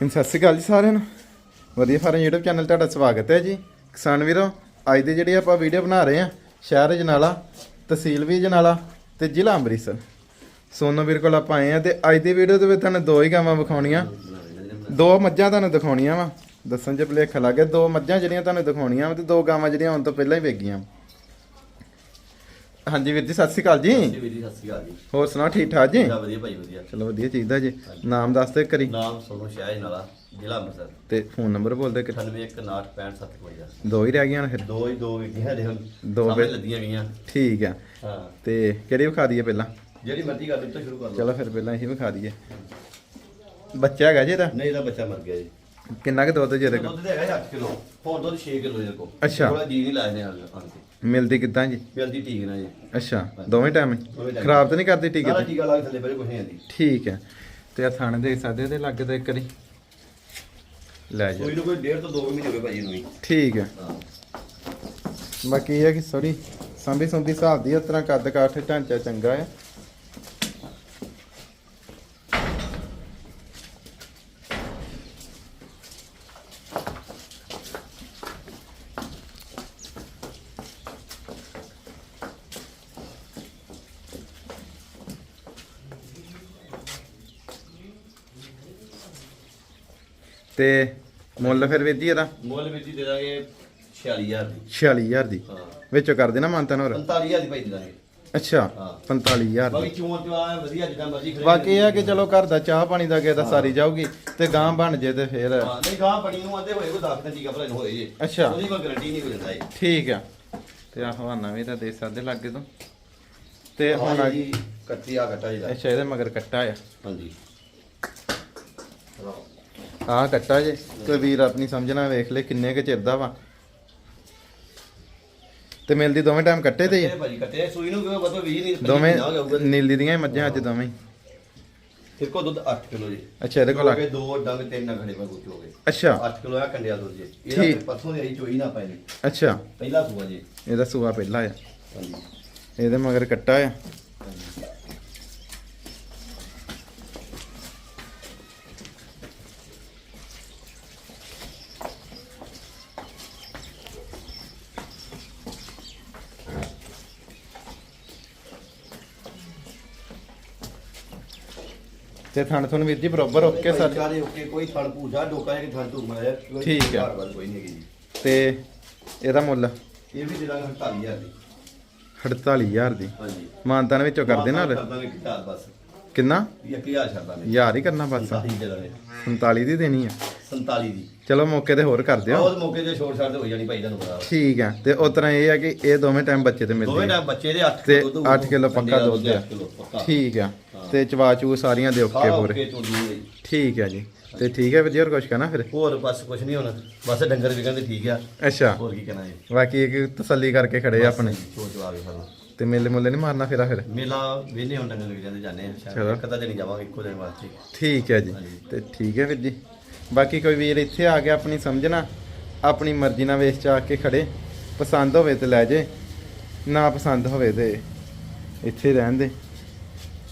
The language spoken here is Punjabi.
ਸਤਿ ਸ਼੍ਰੀ ਅਕਾਲ ਜੀ ਸਾਰਿਆਂ ਨੂੰ। ਵਧੀਆ ਫਾਰਮ YouTube ਚੈਨਲ ਤੁਹਾਡਾ ਸਵਾਗਤ ਹੈ ਜੀ। ਕਿਸਾਨ ਵੀਰੋ, ਅੱਜ ਦੀ ਜਿਹੜੀ ਆਪਾਂ ਵੀਡੀਓ ਬਣਾ ਰਹੇ ਹਾਂ, ਸ਼ਹਿਰ ਜਨਾਲਾ, ਤਹਿਸੀਲ ਵੀ ਜਨਾਲਾ ਤੇ ਜ਼ਿਲ੍ਹਾ ਅੰਮ੍ਰਿਤਸਰ। ਸੋਨੋ ਵੀਰ ਕੋਲ ਆਪਾਂ ਆਏ ਆ ਤੇ ਅੱਜ ਦੀ ਵੀਡੀਓ ਦੇ ਵਿੱਚ ਤੁਹਾਨੂੰ ਦੋ ਹੀ ਗਾਵਾਂ ਵਿਖਾਉਣੀਆਂ। ਦੋ ਮੱਝਾਂ ਤੁਹਾਨੂੰ ਦਿਖਾਉਣੀਆਂ ਵਾ। ਦੱਸਣ ਚ ਭੁਲੇਖਾ ਲੱਗ ਗਿਆ, ਦੋ ਮੱਝਾਂ ਜਿਹੜੀਆਂ ਤੁਹਾਨੂੰ ਦਿਖਾਉਣੀਆਂ ਵਾ ਤੇ ਦੋ ਗਾਵਾਂ ਜਿਹੜੀਆਂ ਹੁਣ ਤੋਂ ਪਹਿਲਾਂ ਹੀ ਵੇਗੀਆਂ ਹਾਂਜੀ ਵੀਰ ਜੀ ਸਤਿ ਸ਼੍ਰੀ ਅਕਾਲ ਜੀ। ਜੀ ਵੀਰ ਜੀ ਸਤਿ ਸ਼੍ਰੀ ਅਕਾਲ ਜੀ। ਹੋਰ ਸੁਣਾਓ ਠੀਕ ਠਾਕ ਜੀ? ਵਧੀਆ ਵਧੀਆ ਭਾਈ ਵਧੀਆ। ਚਲੋ ਵਧੀਆ ਚਾਹੀਦਾ ਜੀ। ਨਾਮ ਦੱਸ ਦੇ ਕਰੀ ਨਾਮ ਸੋਨੂੰ ਸ਼ਾਹ ਨਾਲਾ ਜ਼ਿਲ੍ਹਾ ਅੰਮ੍ਰਿਤਸਰ। ਤੇ ਫੋਨ ਨੰਬਰ ਬੋਲ ਦੇ ਕਰੀ 9816565752 ਦੋ ਹੀ ਰਹਿ ਗਈਆਂ ਨੇ ਫਿਰ। ਦੋ ਹੀ ਦੋ ਵਿਕੀਆਂ ਦੇ ਹੁਣ। ਦੋ ਵੇ- ਲੱਦੀਆਂ ਗਈਆਂ। ਠੀਕ ਆ। ਹਾਂ। ਤੇ ਕਿਹੜੀ ਵਿਖਾ ਦਈਏ ਪਹਿਲਾਂ? ਜਿਹੜੀ ਮਰਜ਼ੀ ਕਰ ਦਿੱਤਾ ਸ਼ੁਰੂ ਕਰ ਲਓ। ਚਲੋ ਫਿਰ ਪਹਿਲਾਂ ਇਹੀ ਵਿਖਾ ਦਈਏ। ਬੱਚਾ ਹੈਗਾ ਜੀ ਇਹਦਾ? ਨਹੀਂ ਇਹਦਾ ਬੱਚਾ ਮਰ ਗਿਆ ਜੀ। ਕਿੰਨਾ ਕੁ ਦੁੱਧ ਜਿਹਦੇ ਕੋਲ? ਦੁੱਧ ਦੇ ਹੈਗਾ 8 ਕਿਲੋ। ਹੋਰ ਦੁੱਧ 6 ਕਿਲੋ ਇਹਦੇ ਕੋਲ। ਅੱਛਾ। ਥੋੜਾ ਜੀ ਨਹੀਂ ਲਾਇਆ ਨੇ ਹਾਲ ਕੇ ਮਿਲਦੀ ਕਿੱਦਾਂ ਜੀ? ਜਲਦੀ ਠੀਕ ਨਾ ਜੀ। ਅੱਛਾ ਦੋਵੇਂ ਟਾਈਮ। ਖਰਾਬ ਤਾਂ ਨਹੀਂ ਕਰਦੀ ਟੀਕੇ ਤੇ ਟੀਕਾ ਲਾ ਕੇ ਥੱਲੇ ਬਰੇ ਕੁਛ ਨਹੀਂ ਆਂਦੀ ਠੀਕ ਹੈ। ਤੇ ਆ ਥਾਣੇ ਦੇ ਸਾਦੇ ਦੇ ਲੱਗੇ ਤੇ ਕਰੀ ਲੈ ਜਾ। ਕੋਈ ਨਾ ਕੋਈ ਡੇਢ ਤੋਂ 2 ਮਹੀਨੇ ਹੋ ਗਏ ਇਹਨੂੰ ਹੀ ਠੀਕ ਹੈ। ਹਾਂ। ਬਾਕੀ ਇਹ ਹੈ ਕਿ ਸੋਰੀ ਸੰਭੀ ਸੰਭੀ ਹਿਸਾਬ ਦੀ ਇਸ ਤਰ੍ਹਾਂ ਕੱਦ ਕਾਠ ਢਾਂਚਾ ਚੰਗਾ ਹੈ। ਤੇ ਮੁੱਲ ਫਿਰ ਵੀਰ ਜੀ ਇਹਦਾ? ਮੁੱਲ ਵਿੱਚ ਹੀ ਦੇ ਦਾਂਗੇ 46000 ਦੀ। 46000 ਦੀ। ਹਾਂ। ਵਿੱਚੋਂ ਕਰ ਦੇਣਾ ਮਾਨਤਨ ਹੋਰ? 45000 ਦੀ ਭਾਈ ਦੇ ਦਾਂਗੇ। ਅੱਛਾ ਹਾਂ। 45000 ਬਾਕੀ ਚੋਣ ਚਵਾ ਵਧੀਆ ਜਿੱਦਾਂ ਮਰਜ਼ੀ ਖੜੇ ਬਾਕੀ ਇਹ ਆ ਕਿ ਚਲੋ ਘਰ ਦਾ ਚਾਹ ਪਾਣੀ ਦਾ ਕੇ ਤਾਂ ਸਾਰੀ ਜਾਊਗੀ ਤੇ ਗਾਂ ਬਣ ਜੇ ਤੇ ਫੇਰ। ਹਾਂ ਨਹੀਂ ਗਾਂ ਬਣੀ ਨੂੰ ਆਂਦੇ ਹੋਏ ਕੋ 10 ਦਿਨ ਟੀਕਾ ਭਰਾ ਨੂੰ ਹੋਏ ਜੇ। ਅੱਛਾ। ਉਹਦੀ ਕੋਈ ਗਾਰੰਟੀ ਨਹੀਂ ਹੋ ਜਾਂਦਾ ਇਹ। ਠੀਕ ਆ। ਤੇ ਆ ਹਵਾਨਾ ਵੀ ਤਾਂ ਦੇ ਸਕਦੇ ਲੱਗੇ ਤੋਂ। ਤੇ ਹੁਣ ਆ ਕੱਟੀ ਆ ਕੱਟਾ ਜੀ ਅੱਛਾ ਇਹਦੇ ਮਗਰ ਕੱਟਾ ਆ। ਹਾਂਜੀ। ਆਹ ਕੱਟਾ ਜੇ। ਕੋਈ ਵੀਰ ਆਪਣੀ ਸਮਝਣਾ ਵੇਖ ਲੈ ਕਿੰਨੇ ਕੁ ਚਿਰ ਦਾ ਵਾ। ਤੇ ਮਿਲਦੀ ਦੋਵੇਂ ਟਾਈਮ ਕੱਟੇ ਤੇ ਹੀ ਆ? ਇਹ ਭਾਜੀ ਕੱਟੇ। ਸੂਈ ਨੂੰ ਕਿਉਂ ਬਤੋ 20 ਨਹੀਂ ਦੋਵੇਂ ਨੀਲੀ ਦੀਆਂ ਹੀ ਮੱਝਾਂ ਅੱਜ ਦੋਵੇਂ ਹੀ। ਫਿਰ ਕੋ ਦੁੱਧ 8 ਕਿਲੋ ਜੀ। ਅੱਛਾ ਇਹਦੇ ਕੋਲ ਆ- ਗਏ ਦੋ ਡੰਗ ਤਿੰਨ ਕੁਝ ਹੋ ਗਏ। ਅੱਛਾ। 8 ਕਿਲੋ ਆ ਕੰਡਿਆ ਦੁੱਧ ਜੀ। ਇਹਦਾ ਠੀਕ। ਫਿਰ ਪਰਸੋਂ ਦੀ ਆਈ ਚੋਈ ਨਾ ਪਾਈ। ਅੱਛਾ। ਪਹਿਲਾ ਸੂਆ ਜੀ। ਇਹਦਾ ਸੂਆ ਪਹਿਲਾ ਆ। ਹਾਂਜੀ। ਇਹਦੇ ਮਗਰ ਕੱਟਾ ਆ। ਤੇ ਥਣ ਥਣ ਵੀਰ ਜੀ ਬਰੋਬਰ ਓਕੇ ਸਰ। ਸਾਰੇ ਓਕੇ ਕੋਈ ਥੜ ਪੂਜਾ ਡੋਕਾ ਹੈ ਕਿ ਥੜ ਧੂਮ ਆਇਆ ਕੋਈ ਠੀਕ ਆ। ਕੋਈ ਨਹੀਂ ਹੈਗੀ ਜੀ। ਤੇ ਇਹਦਾ ਮੁੱਲ? ਇਹ ਵੀ ਦਾਂਗੇ 48000 ਦੀ। 48000 ਦੀ। ਹਾਂਜੀ। ਮਾਨਤਾਨ ਵਿੱਚੋਂ ਕਰ ਦੇਣਾ ਕਰ ਦਾਂਗੇ ਕਿਤਾਬ ਬਸ। ਕਿੰਨਾ? 21000 ਛੱਡ ਦਾਂਗੇ ਯਾਰ ਹੀ ਕਰਨਾ ਬਸ। 47 ਦੇ ਦਾਂਗੇ। 47 ਦੀ ਦੇਣੀ ਆ। 47 ਦੀ। ਚਲੋ ਮੌਕੇ ਤੇ ਹੋਰ ਕਰ ਦਿਓ ਉਹ ਮੌਕੇ ਤੇ ਛੋੜ ਤੇ ਹੋ ਜਾਣੀ ਭਾਈ ਤੁਹਾਨੂੰ ਪਤਾ। ਠੀਕ ਆ। ਤੇ ਉਸ ਤਰ੍ਹਾਂ ਇਹ ਆ ਕਿ ਇਹ ਦੋਵੇਂ ਟਾਈਮ ਬੱਚੇ ਤੇ ਦੋਵੇਂ ਮਿਲਦੇ ਆ। ਟਾਈਮ ਬੱਚੇ ਦੇ 8 ਤੇ ਕਿਲੋ ਦੁੱਧ 8 ਕਿਲੋ ਪੱਕਾ ਦੁੱਧ ਆ। ਠੀਕ ਆ। ਤੇ ਚਵਾ ਚੂ ਸਾਰੀਆਂ ਦੇ ਓਕੇ ਓਕੇ ਤੋਂ ਦੂਰ ਹੈ ਜੀ। ਠੀਕ ਤੇ ਠੀਕ ਹੈ ਵਧੀਆ ਹੋਰ ਕੁਛ ਕਹਿਣਾ ਫਿਰ? ਹੋਰ ਬਸ ਕੁਝ ਨਹੀਂ ਹੁਣ। ਬਸ ਡੰਗਰ ਵੀ ਕਹਿੰਦੇ ਠੀਕ ਆ। ਅੱਛਾ। ਹੋਰ ਕੀ ਕਹਿਣਾ ਜੀ? ਬਾਕੀ ਇੱਕ ਤਸੱਲੀ ਕਰਕੇ ਖੜੇ ਆ ਆਪਣੇ। ਸੋਚ ਆ ਗਏ ਸਾਨੂੰ ਤੇ ਮੇਲੇ ਮੁੱਲੇ ਨਹੀਂ ਮਾਰਨਾ ਫੇਰਾ ਫਿਰ? ਮੇਲਾ ਵੇਨੇ ਹੁਣ ਡੰਗਰ ਵੀ ਜਾਂਦੇ ਜਾਂਦੇ ਆ। ਚਲੋ। ਸ਼ਾਇਦ ਕਦਾ ਨਹੀਂ ਜਾਵਾਂਗੇ ਇੱਕੋ ਦਿਨ ਵਾਸਤੇ ਠੀਕ ਹੈ ਜੀ। ਤੇ ਠੀਕ ਹੈ ਵੀਰ ਜੀ। ਬਾਕੀ ਕੋਈ ਵੀਰ ਇੱਥੇ ਆ ਕੇ ਆਪਣੀ ਸਮਝਣਾ ਆਪਣੀ ਮਰਜ਼ੀ ਨਾਲ ਵੇਚ ਚਾ ਕੇ ਖੜੇ। ਪਸੰਦ ਹੋਵੇ ਤੇ ਲੈ ਜੇ ਨਾ ਪਸੰਦ ਹੋਵੇ ਤੇ ਇੱਥੇ ਰਹਿਣ ਦੇ।